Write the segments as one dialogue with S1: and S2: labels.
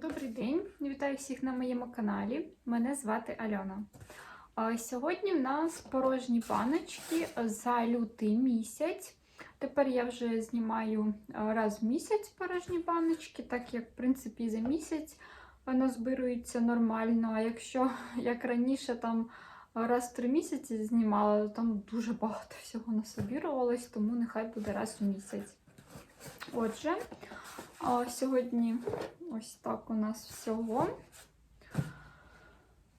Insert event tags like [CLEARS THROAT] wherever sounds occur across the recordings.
S1: Добрий день, вітаю всіх на моєму каналі. Мене звати Альона. Сьогодні в нас порожні баночки за лютий місяць. Тепер я вже знімаю раз в місяць порожні баночки, так як, в принципі, за місяць назбирується нормально. А якщо як раніше там раз в три місяці знімала, то там дуже багато всього насобірувалось, тому нехай буде раз в місяць. Отже, сьогодні ось так у нас всього.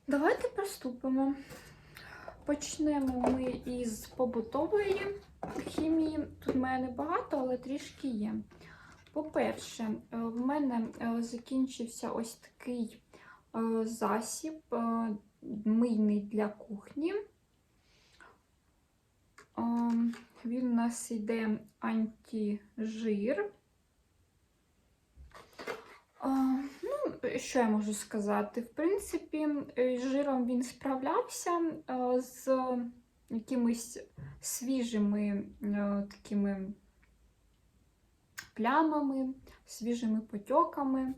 S1: Давайте приступимо. Почнемо ми із побутової хімії. Тут в мене багато, але трішки є. По-перше, е, в мене е, закінчився ось такий е, засіб мийний для кухні. Він у нас йде антижир. Ну, що я можу сказати? В принципі, е, з жиром він справлявся з якимись свіжими е, такими плямами, свіжими потьоками.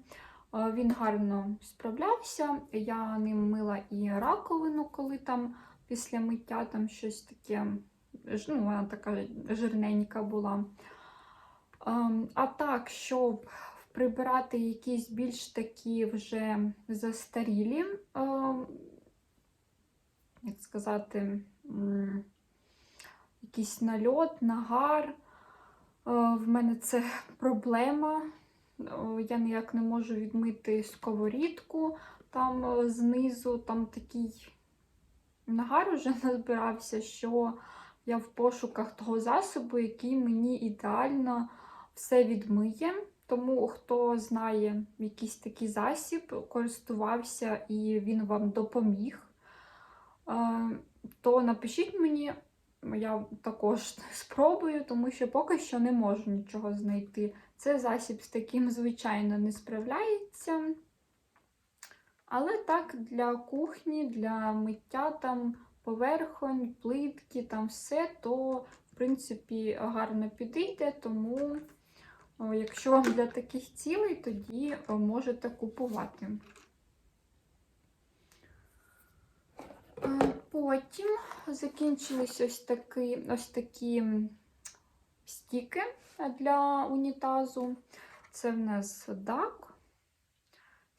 S1: Він гарно справлявся. Я ним мила і раковину, коли там після миття там щось таке, ну, вона така жирненька була. Ем, А так, щоб прибирати якісь більш такі вже застарілі, ем, як сказати, якийсь нальот, нагар. Е, В мене це проблема. Я ніяк не можу відмити сковорідку там е, знизу, там такий нагар вже назбирався, що я в пошуках того засобу, який мені ідеально все відмиє. Тому хто знає якийсь такий засіб, користувався і він вам допоміг, е, то напишіть мені, я також [LAUGHS] спробую, тому що поки що не можу нічого знайти. Це засіб з таким, звичайно, не справляється. Але так, для кухні, для миття там поверхонь, плитки, там все, то, в принципі, гарно підійде, тому. Якщо вам для таких цілей, тоді можете купувати. Е, Потім закінчились ось такі, ось такі стіки для унітазу. Це в нас DAC,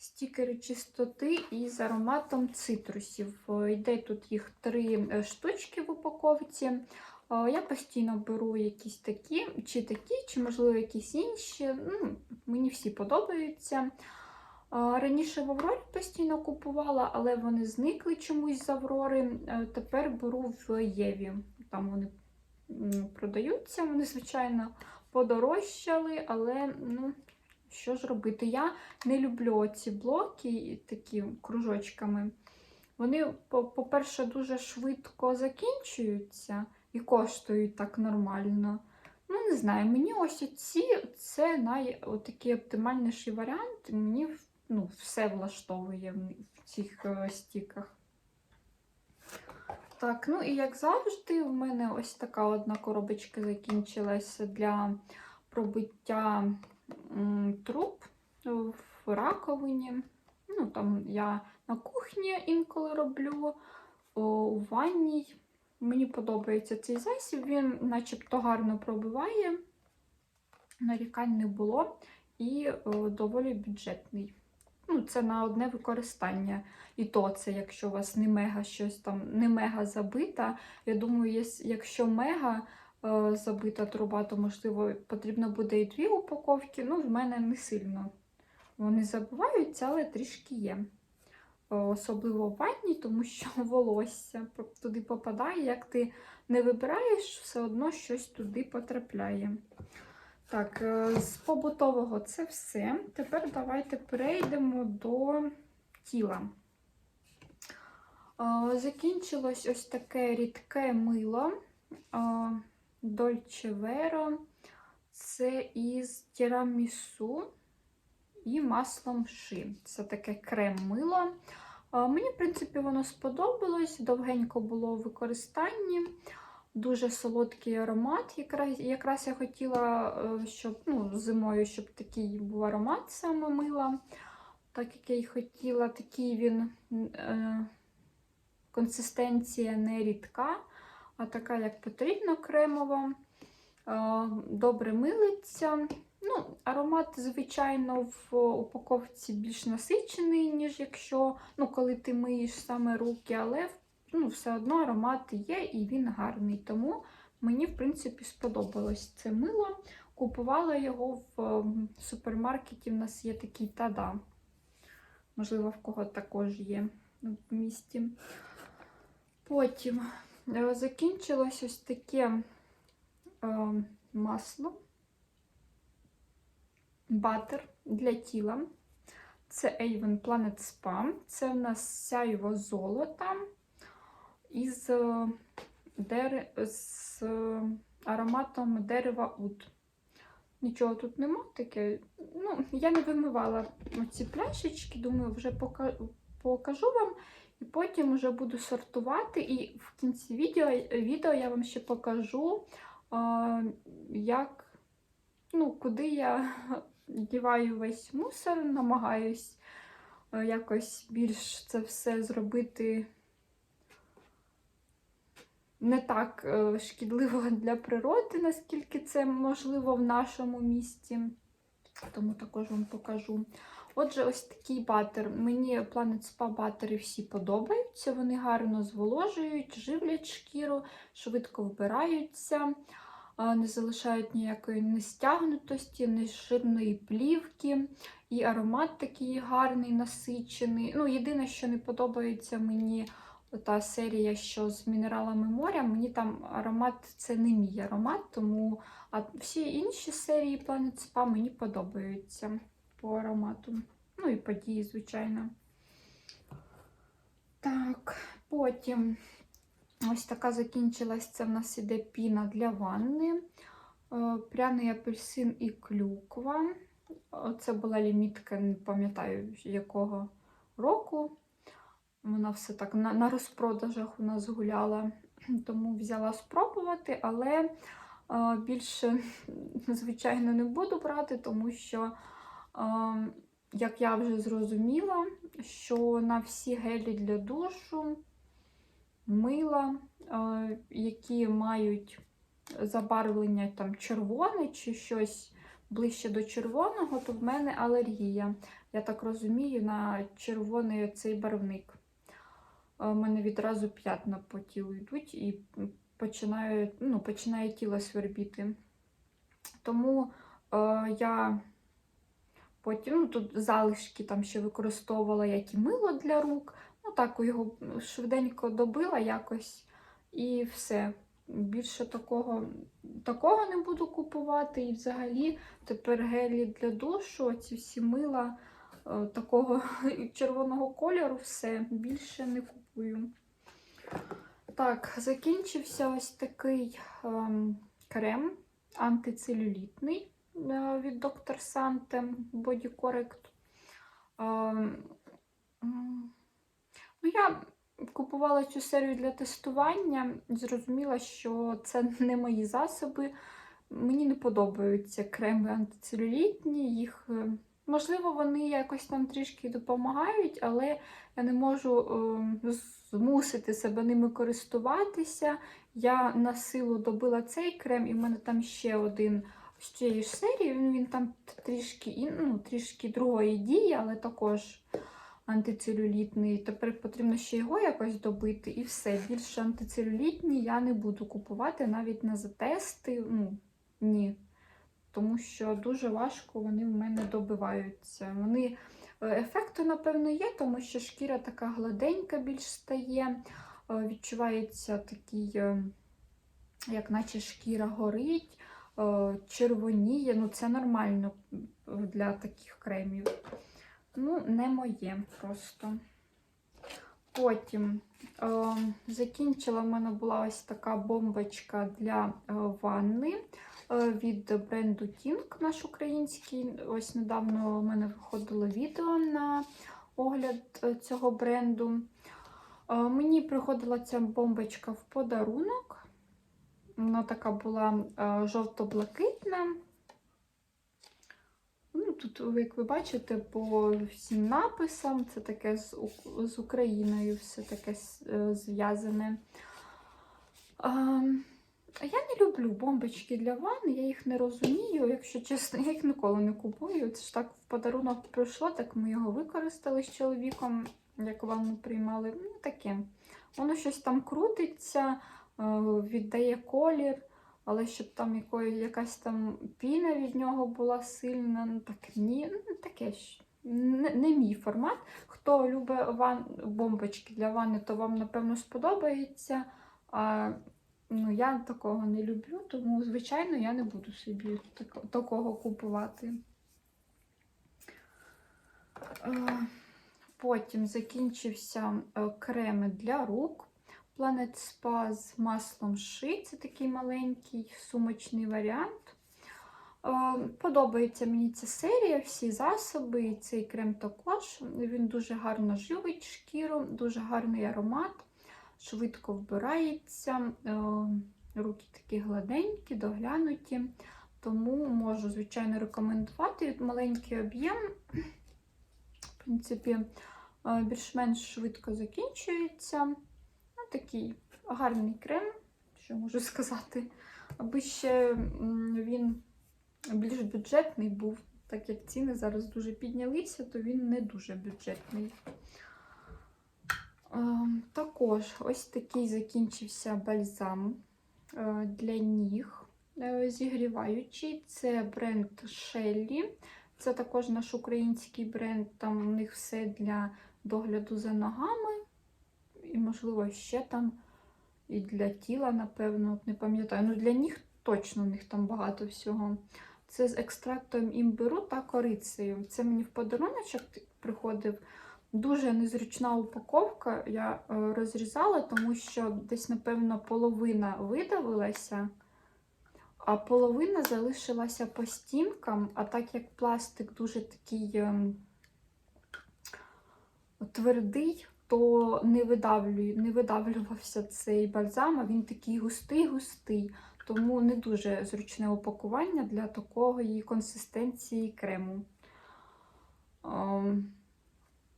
S1: стікери чистоти із ароматом цитрусів. Е, Йде тут їх три е, штучки в упаковці. Е, Я постійно беру якісь такі, чи такі, чи, можливо, якісь інші. Ну, Мені всі подобаються. Раніше в Аврорі постійно купувала, але вони зникли чомусь з Аврори. Тепер беру в Єві. Там вони продаються. Вони, звичайно, подорожчали, але ну, що ж робити? Я не люблю ці блоки такі кружочками. Вони, по- по-перше, дуже швидко закінчуються і коштують так нормально. Ну, не знаю, мені ось ці це най, такий оптимальніший варіант. Мені ну, все влаштовує в, в цих е, стіках. Так, ну і як завжди, у мене ось така одна коробочка закінчилася для пробиття м, труб в раковині. Ну, там я на кухні інколи роблю, у ванній. Мені подобається цей засіб, він начебто гарно пробиває, нарікань не було і доволі бюджетний. Ну, це на одне використання. І то це, якщо у вас не мега щось там, не мега забита. Я думаю, якщо мега забита труба, то можливо потрібно буде і дві упаковки. Ну, в мене не сильно. Вони забиваються, але трішки є. Е, Особливо в ванні, тому що [LAUGHS] волосся туди попадає. Як ти не вибираєш, все одно щось туди потрапляє. Так, е, з побутового це все. Тепер давайте перейдемо до тіла. Е, Закінчилось ось таке рідке мило е, Dolce Vero. Це із тірамісу і маслом ши. Це таке крем-мило. Мені, в принципі, воно сподобалось, довгенько було в використанні. Дуже солодкий аромат. Якраз, якраз я хотіла, е, щоб ну, зимою, щоб такий був аромат саме мила. так як я й хотіла, такий він е, консистенція не рідка, а така, як потрібно, кремова. Добре милиться. Ну, Аромат, звичайно, в упаковці більш насичений, ніж якщо, ну, коли ти миєш саме руки, але ну, все одно аромат є і він гарний. Тому мені, в принципі, сподобалось це мило. Купувала його в супермаркеті. У нас є такий тада. Можливо, в кого також є в місті. Потім закінчилось ось таке е, масло, батер для тіла. Це Avon Planet Spa. Це в нас сяйво золота із, е, дер... з е, ароматом дерева уд. Нічого тут нема таке. Ну, я не вимивала ці пляшечки, думаю, вже покажу вам. І потім вже буду сортувати. І в кінці відео відео я вам ще покажу, як, ну, куди я [LAUGHS] діваю весь мусор, намагаюсь якось більш це все зробити не так е, шкідливо [LAUGHS] для природи, наскільки це можливо в нашому місті. Тому також вам покажу. Отже, ось такий батер. Мені Planet Spa батери всі подобаються. Вони гарно зволожують, живлять шкіру, швидко вбираються, не залишають ніякої нестягнутості, нежирної плівки. І аромат такий гарний, насичений. Ну, Єдине, що не подобається мені та серія, що з мінералами моря, мені там аромат це не мій аромат, тому а всі інші серії Planet Spa мені подобаються по аромату. Ну і події, звичайно. Так, потім ось така закінчилась. Це в нас іде піна для ванни, е, пряний апельсин і клюква. Це була лімітка, не пам'ятаю, якого року. Вона все так на, на розпродажах у нас гуляла, [CLEARS THROAT] тому взяла спробувати, але а, більше, [LAUGHS] звичайно, не буду брати, тому що, а, як я вже зрозуміла, що на всі гелі для душу, мила, а, які мають забарвлення там червоне чи щось ближче до червоного, то в мене алергія. Я так розумію, на червоний цей барвник у мене відразу п'ятна по тілу йдуть і починає, ну, починає тіло свербіти. Тому е, я потім ну, тут залишки там ще використовувала як і мило для рук. Ну так, його швиденько добила якось і все. Більше такого такого не буду купувати. І взагалі тепер гелі для душу, ці всі мила такого [LAUGHS] червоного кольору, все більше не купую. Так, закінчився ось такий ем, крем антицелюлітний е, від Dr. Sante Body Correct. Ем, ну, Я купувала цю серію для тестування, зрозуміла, що це не мої засоби. Мені не подобаються креми антицелюлітні, їх. Можливо, вони якось там трішки допомагають, але я не можу е, змусити себе ними користуватися. Я на силу добила цей крем, і в мене там ще один з цієї ж серії. Він, він там трішки ну, трішки другої дії, але також антицелюлітний. Тепер потрібно ще його якось добити, і все. Більше антицелюлітні я не буду купувати навіть на затести. Ну, ні тому що дуже важко вони в мене добиваються. Вони е, Ефекту, напевно, є, тому що шкіра така гладенька більш стає, е, відчувається такий, е, як наче шкіра горить, червоніє. Ну, Це нормально для таких кремів. Ну, не моє просто. Потім закінчила в мене була ось така бомбочка для ванни. Е, від бренду Tink, наш український. Ось недавно у мене виходило відео на огляд е, цього бренду. Е, мені приходила ця бомбочка в подарунок. Вона така була жовто-блакитна. Ну, тут, як ви бачите, по всім написам це таке з, з Україною все таке зв'язане. А Я не люблю бомбочки для ванни, я їх не розумію, якщо чесно, я їх ніколи не купую. Це ж так в подарунок прийшло, так ми його використали з чоловіком, як ванну приймали. Ну, таке. Воно щось там крутиться, е, віддає колір, але щоб там якась там піна від нього була сильна, ну так ні, ну таке ж. Не, не мій формат. Хто любить ван... бомбочки для ванни, то вам, напевно, сподобається. А ну, я такого не люблю, тому, звичайно, я не буду собі тако- такого купувати. Е, Потім закінчився е, креми для рук. Planet Spa з маслом ши. Це такий маленький сумочний варіант. Е, Подобається мені ця серія, всі засоби, і цей крем також. Він дуже гарно живить шкіру, дуже гарний аромат, швидко вбирається. Е, Руки такі гладенькі, доглянуті. Тому можу, звичайно, рекомендувати маленький об'єм. В принципі, е, більш-менш швидко закінчується. Ну, такий гарний крем, що можу [LAUGHS] сказати. Аби ще він більш бюджетний був, так як ціни зараз дуже піднялися, то він не дуже бюджетний. Е, Також ось такий закінчився бальзам е, для ніг е, зігріваючий. Це бренд Shelly. Це також наш український бренд. Там у них все для догляду за ногами. І, можливо, ще там і для тіла, напевно, не пам'ятаю. Ну, для ніг точно у них там багато всього. Це з екстрактом імбиру та корицею. Це мені в подаруночок приходив. Дуже незручна упаковка. Я е, розрізала, тому що десь, напевно, половина видавилася, а половина залишилася по стінкам. А так як пластик дуже такий ем, твердий, то не, не видавлювався цей бальзам, а він такий густий-густий. Тому не дуже зручне упакування для такої консистенції крему.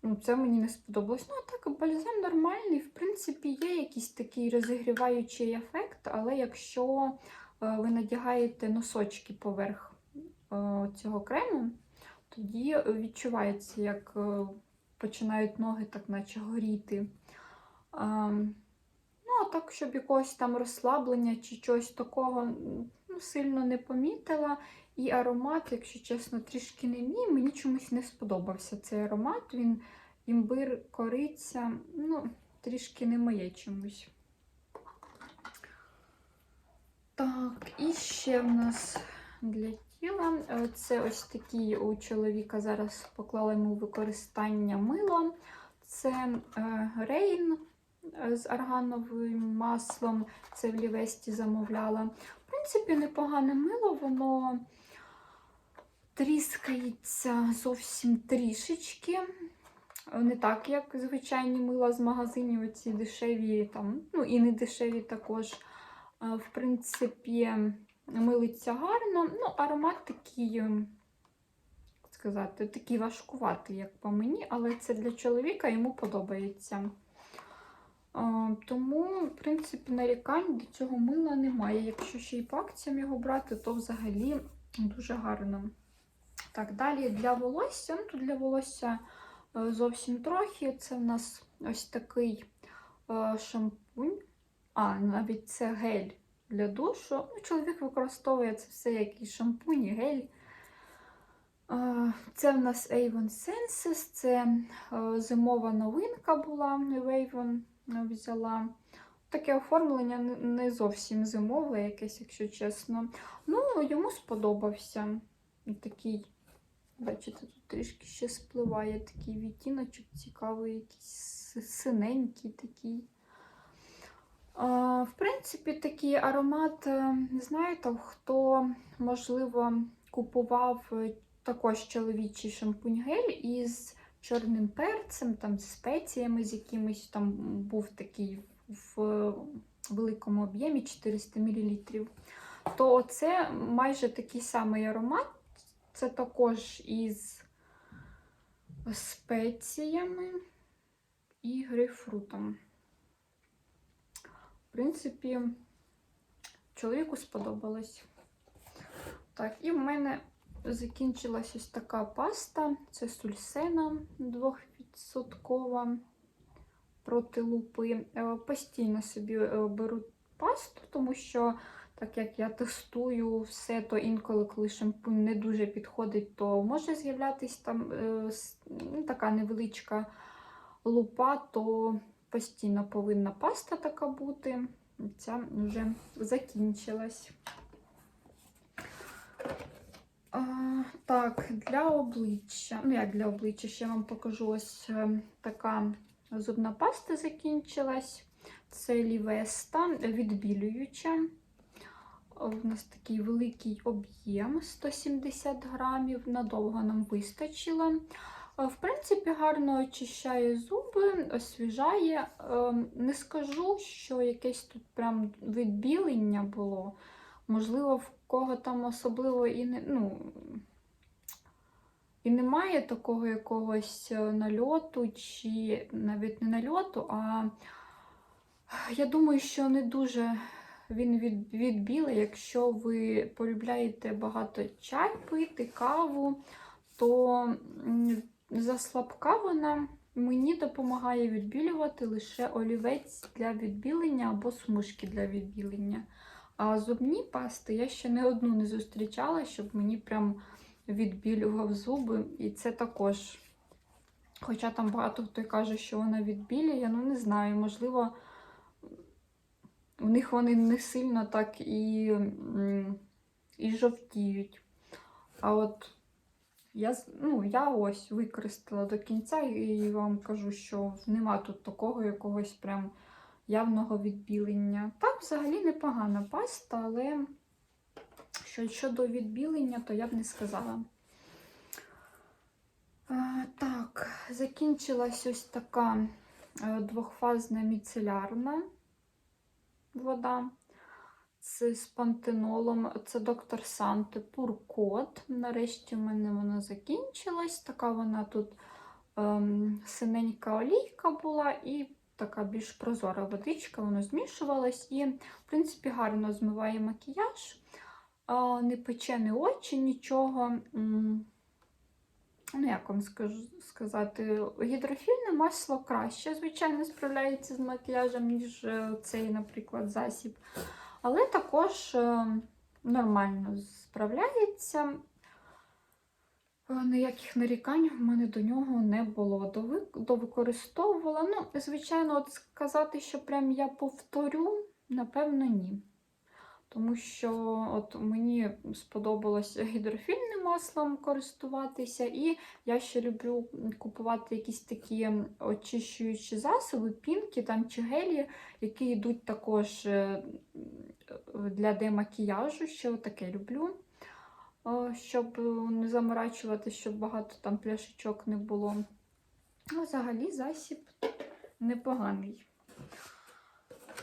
S1: Ну, це мені не сподобалось. Ну, а так, бальзам нормальний. В принципі, є якийсь такий розігріваючий ефект, але якщо е, ви надягаєте носочки поверх е, цього крему, тоді відчувається, як е, починають ноги так наче горіти. Ем, Ну, а так, щоб якогось там розслаблення чи чогось такого ну, сильно не помітила. І аромат, якщо чесно, трішки не мій. Мені чомусь не сподобався цей аромат. Він імбир, кориця, ну, трішки не моє чомусь. Так, і ще в нас для тіла. е, Це ось такий у чоловіка зараз поклала йому використання мило. Це е, Рейн е, з аргановим маслом. Це в Лівесті замовляла. В принципі, непогане мило, воно тріскається зовсім трішечки. Не так, як звичайні мила з магазинів, оці дешеві, там, ну і не дешеві також. Е, В принципі, милиться гарно. Ну, аромат такий, ем, як сказати, такий важкуватий, як по мені, але це для чоловіка йому подобається. Е, Тому, в принципі, нарікань до цього мила немає. Якщо ще й по акціям його брати, то взагалі дуже гарно. Так, далі для волосся. Ну, тут для волосся е, зовсім трохи. Це в нас ось такий е, шампунь. А, навіть це гель для душу. Ну, чоловік використовує це все як і шампунь, і гель. Е, Це в нас Avon Senses, це зимова новинка була, Avon взяла. Таке оформлення не зовсім зимове, якесь, якщо чесно. Ну, йому сподобався. Такий, бачите, тут трішки ще спливає такий відтіночок цікавий, якийсь синенький такий. В принципі, такий аромат, е, там, хто, можливо, купував е, також чоловічий шампунь-гель із чорним перцем, там, з спеціями, з якимось там був такий в великому об'ємі 400 мл. То це майже такий самий аромат, Це також із спеціями і грейпфрутом. В принципі, чоловіку сподобалось. Так, і в мене закінчилась ось така паста. Це сульсена 2% проти лупи. Е, Постійно собі е, беру пасту, тому що, так як я тестую все, то інколи, коли шампунь не дуже підходить, то може з'являтися там е, ну, така невеличка лупа, то постійно повинна паста така бути. Ця вже закінчилась. А, так, для обличчя. Ну, як для обличчя, ще вам покажу ось е, така зубна паста закінчилась. Це Лівеста відбілююча. У нас такий великий об'єм 170 грамів. Надовго нам вистачило. Е, В принципі, гарно очищає зуби, освіжає. Е, Не скажу, що якесь тут прям відбілення було. Можливо, в кого там особливо і не. Ну, і немає такого якогось е, нальоту, чи навіть не нальоту, а я думаю, що не дуже він від, відбілий. Якщо ви полюбляєте багато чай пити, каву, то заслабка вона мені допомагає відбілювати лише олівець для відбілення або смужки для відбілення. А зубні пасти я ще не одну не зустрічала, щоб мені прям відбілював зуби. І це також. Хоча там багато хто каже, що вона відбілює, ну не знаю, можливо, у них вони не сильно так і, і жовтіють. А от я, ну, я ось використала до кінця і вам кажу, що нема тут такого якогось прям явного відбілення. Так, взагалі непогана паста, але що щодо відбілення, то я б не сказала. А, так, закінчилась ось така е, двохфазна міцелярна вода. Це з пантенолом, це доктор Санте Пуркот. Нарешті в мене вона закінчилась. Така вона тут ем, синенька олійка була і така більш прозора водичка, воно змішувалась і, в принципі, гарно змиває макіяж, а, не пече не очі, нічого. М, Ну, як вам скажу, сказати, гідрофільне масло краще, звичайно, справляється з макіяжем, ніж е, цей, наприклад, засіб. Але також е, нормально справляється. Е, Ніяких нарікань в мене до нього не було. Довикористовувала. Ну, звичайно, от сказати, що прям я повторю, напевно, ні. Тому що от мені сподобалось гідрофільним маслом користуватися, і я ще люблю купувати якісь такі очищуючі засоби, пінки там чи гелі, які йдуть також е, для демакіяжу. Ще таке люблю, е, щоб не заморачувати, щоб багато там пляшечок не було. Ну, взагалі засіб непоганий.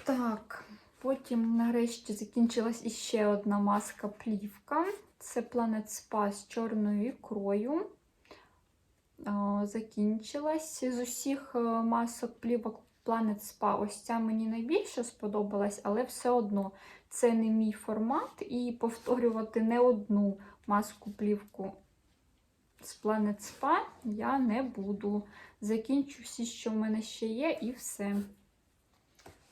S1: Так. Потім, нарешті, закінчилась іще одна маска плівка. Це Planet Spa з чорною ікрою. Закінчилась. З усіх е, масок плівок Planet Spa ось ця мені найбільше сподобалась, але все одно це не мій формат, і повторювати не одну маску плівку з Planet Spa я не буду. Закінчу всі, що в мене ще є, і все.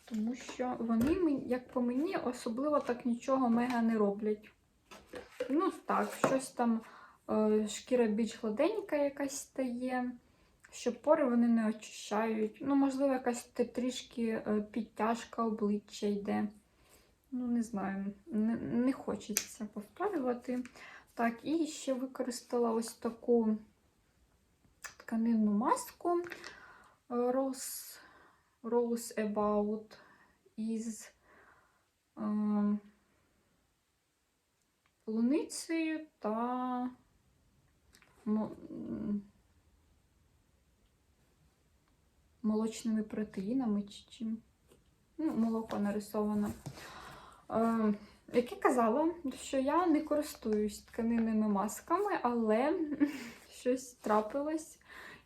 S1: Тому що вони, як по мені, особливо так нічого мега не роблять. Ну так, щось там е, шкіра більш гладенька якась стає, що пори вони не очищають. Ну, можливо, якась трішки е, підтяжка обличчя йде. Ну, не знаю, не, не хочеться повторювати. Так, і ще використала ось таку тканинну маску е, Rose, Rose About із е, полуницею та молочними протеїнами чи чим. Ну, молоко нарисовано. Е, як я казала, що я не користуюсь тканинними масками, але [LAUGHS] щось трапилось.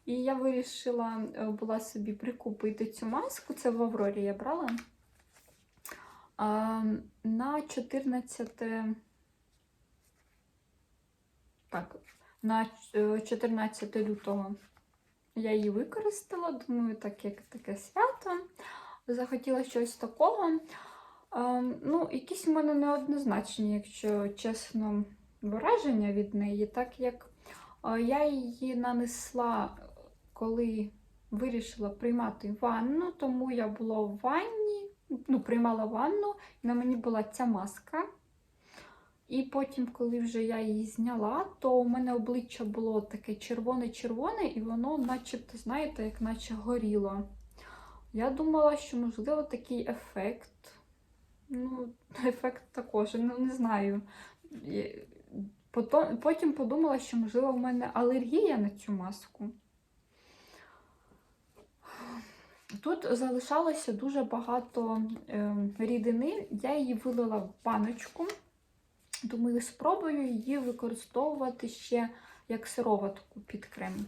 S1: І я вирішила е, була собі прикупити цю маску. Це в Аврорі я брала. На 14. Так, на е, 14 лютого я її використала. Думаю, так як таке свято. Захотіла щось такого. Ну, якісь в мене неоднозначні, якщо чесно, враження від неї, так як я її нанесла, коли вирішила приймати ванну, тому я була в ванні, ну, приймала ванну, і на мені була ця маска. І потім, коли вже я її зняла, то у мене обличчя було таке червоне-червоне, і воно, начебто, знаєте, як наче горіло. Я думала, що можливо такий ефект. Ну, ефект також, ну не знаю. Потім, подумала, що, можливо, в мене алергія на цю маску. Тут залишалося дуже багато е, рідини. Я її вилила в баночку. Думаю, спробую її використовувати ще як сироватку під крем.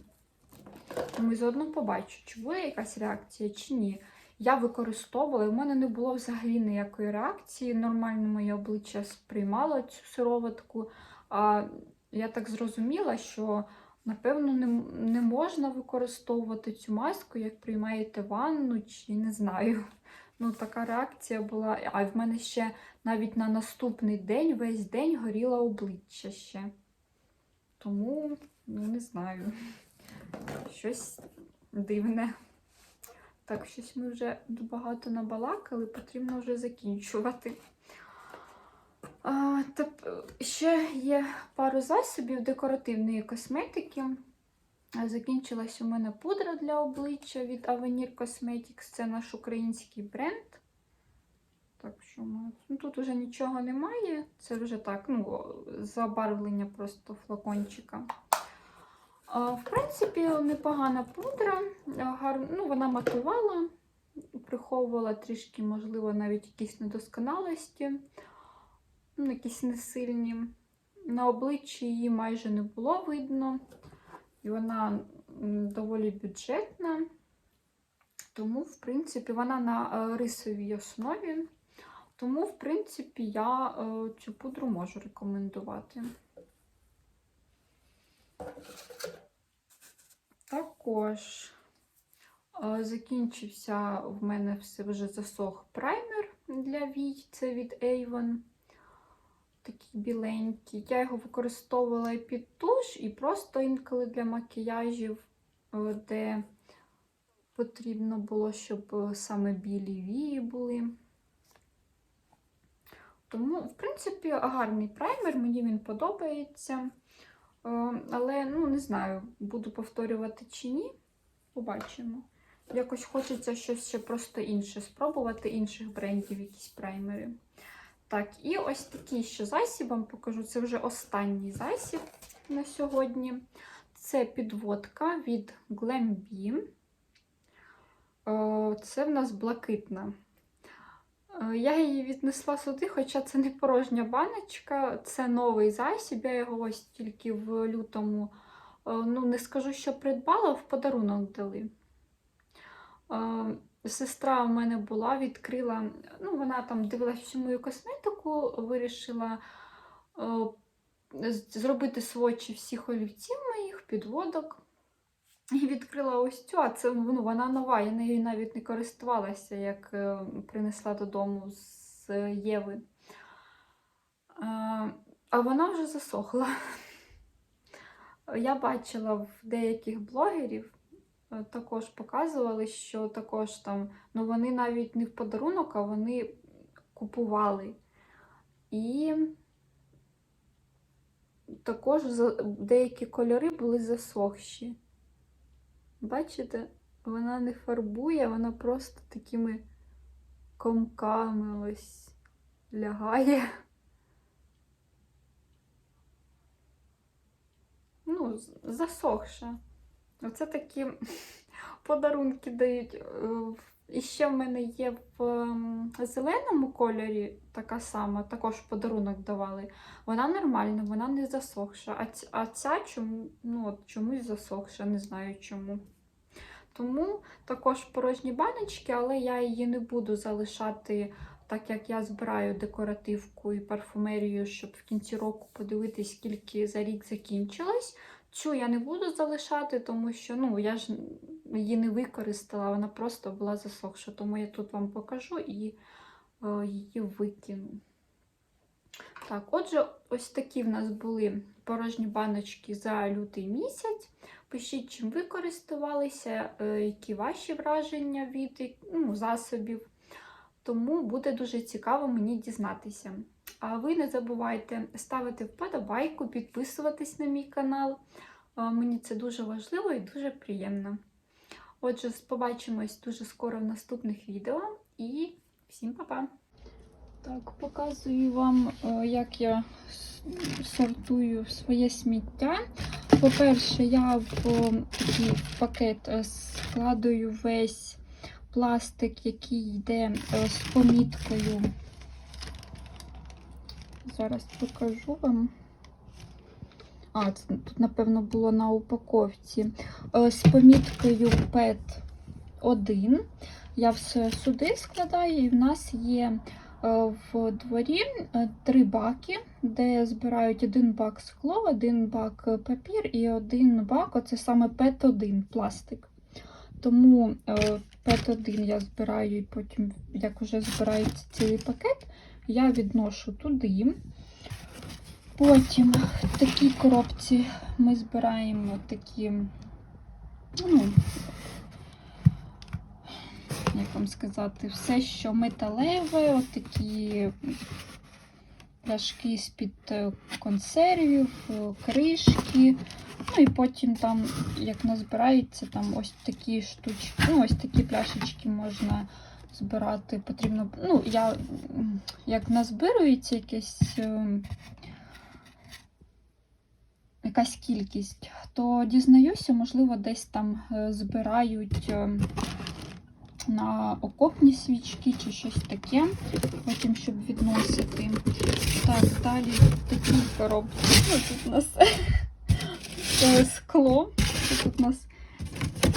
S1: Думаю, заодно побачу, чи буде якась реакція, чи ні. Я використовувала, і в мене не було взагалі ніякої реакції. Нормально моє обличчя сприймало цю сироватку. А я так зрозуміла, що, напевно, не, не можна використовувати цю маску, як приймаєте ванну, чи не знаю. [LAUGHS] Ну, така реакція була. А в мене ще навіть на наступний день весь день горіло обличчя ще. Тому, ну, не знаю, [LAUGHS] щось дивне. Так, щось ми вже багато набалакали, потрібно вже закінчувати. Ще є пару засобів декоративної косметики. Закінчилась у мене пудра для обличчя від Avenir Cosmetics. Це наш український бренд. Так що ми... ну, тут вже нічого немає. Це вже так, ну, забарвлення просто флакончика. А, в принципі, непогана пудра. Гар... Ну, вона матувала, приховувала трішки, можливо, навіть якісь недосконалості, ну, якісь несильні. На обличчі її майже не було видно. І вона доволі бюджетна. Тому, в принципі, вона на рисовій основі. Тому, в принципі, я е, цю пудру можу рекомендувати. Також е, закінчився в мене все вже засох праймер для вій, це від Avon. Такий біленький. Я його використовувала і під туш, і просто інколи для макіяжів, е, де потрібно було, щоб е, саме білі вії були. Тому, в принципі, гарний праймер, мені він подобається. Але, ну, не знаю, буду повторювати чи ні. Побачимо. Якось хочеться щось ще просто інше спробувати, інших брендів, якісь праймери. Так, і ось такий ще засіб вам покажу. Це вже останній засіб на сьогодні. Це підводка від Glambi. Це в нас блакитна. Я її віднесла сюди, хоча це не порожня баночка, це новий засіб. Я його ось тільки в лютому, ну, не скажу, що придбала, в подарунок дали. Сестра у мене була, відкрила, ну, вона там дивилася всю мою косметику, вирішила зробити свочі всіх олівців моїх, підводок. І відкрила ось цю, а це ну, вона нова, я нею навіть не користувалася, як е, принесла додому з Єви. А, а вона вже засохла. Я бачила в деяких блогерів, е, також показували, що також там, ну вони навіть не в подарунок, а вони купували. І також деякі кольори були засохші. Бачите, вона не фарбує, вона просто такими комками ось лягає. Ну, засохша. Оце такі [LAUGHS] подарунки дають е, І ще в мене є в зеленому кольорі така сама, також подарунок давали. Вона нормальна, вона не засохша. А, ць- а ця чому, ну, от чомусь засохша, не знаю чому. Тому також порожні баночки, але я її не буду залишати, так як я збираю декоративку і парфумерію, щоб в кінці року подивитись, скільки за рік закінчилось. Цю я не буду залишати, тому що ну, я ж її не використала, вона просто була засохша. Тому я тут вам покажу і е, її викину. Так, отже, ось такі в нас були порожні баночки за лютий місяць. Пишіть, чим ви користувалися, е, які ваші враження від ну, засобів. Тому буде дуже цікаво мені дізнатися. А ви не забувайте ставити вподобайку, підписуватись на мій канал. Е, Мені це дуже важливо і дуже приємно. Отже, побачимось дуже скоро в наступних відео і всім па-па! Так, показую вам, е, як я сортую своє сміття. По-перше, я в такий пакет е, складаю весь пластик, який йде е, з поміткою. Зараз покажу вам. А, це тут, напевно, було на упаковці. Е, З поміткою PET 1. Я все сюди складаю, і в нас є е, в дворі три баки, де збирають один бак скло, один бак папір і один бак оце саме PET-1 пластик. Тому е, PET-1 я збираю і потім, як вже збирається цілий пакет, я відношу туди. Потім в такій коробці ми збираємо такі, ну, як вам сказати, все, що металеве, отакі пляшки з-під консервів, кришки. Ну і потім там, як назбирається, там ось такі штучки, ну ось такі пляшечки можна збирати. Потрібно, ну, я як назбирується якесь. е, Якась кількість, то дізнаюся, можливо, десь там е, збирають е, на окопні свічки чи щось таке, потім, щоб відносити. Так, далі в такій коробці. Ну, тут у нас [LAUGHS] е, скло. Тут у нас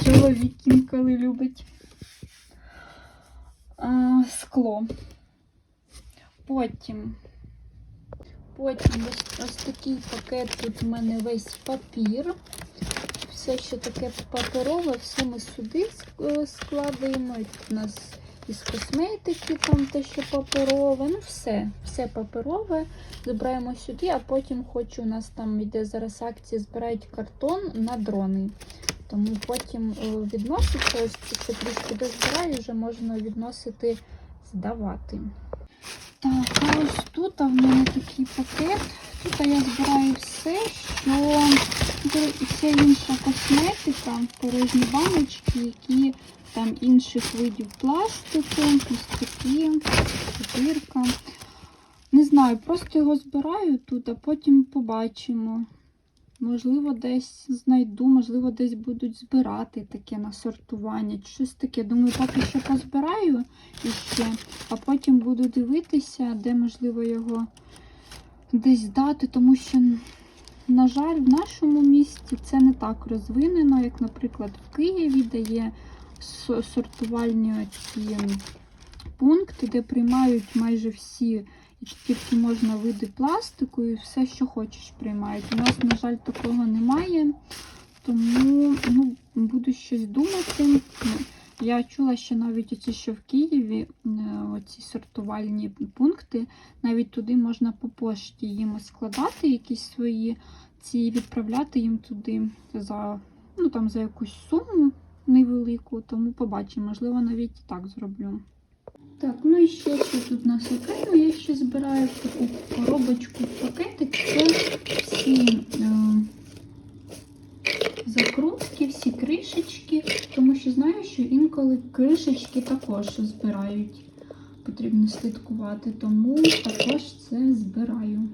S1: чоловік інколи любить Е, скло. Потім. Потім ось, ось такий пакет, тут у мене весь папір. Все, що таке паперове, все ми сюди е, складаємо. Тут у нас із косметики, там те, що паперове. Ну, все, все паперове. Збираємо сюди, а потім хочу, у нас там йде зараз акція, збирають картон на дрони. Тому потім е, відноситься, ось це трішки дозбираю, вже можна відносити, здавати. Так, а ось тут а в мене такий пакет. Тут я збираю все, що вся інша косметика, порожні баночки, які там інших видів пластику, такі, папірка. Не знаю, просто його збираю тут, а потім побачимо. Можливо, десь знайду, можливо, десь будуть збирати таке на сортування. Щось таке. Думаю, поки що позбираю іще, а потім буду дивитися, де можливо його десь дати, тому що, на жаль, в нашому місті це не так розвинено, як, наприклад, в Києві, де є сортувальні ці пункти, де приймають майже всі тільки можна види пластику і все, що хочеш, приймають. У нас, на жаль, такого немає. Тому ну, буду щось думати. Я чула, що навіть оці, що в Києві, е, оці сортувальні пункти, навіть туди можна по пошті їм складати якісь свої ці відправляти їм туди за, ну, там, за якусь суму невелику. Тому побачимо, можливо, навіть так зроблю. Так, ну і ще що тут у нас окремо, я ще збираю таку коробочку пакетик. Це всі е, закрутки, всі кришечки, тому що знаю, що інколи кришечки також збирають. Потрібно слідкувати, тому також це збираю.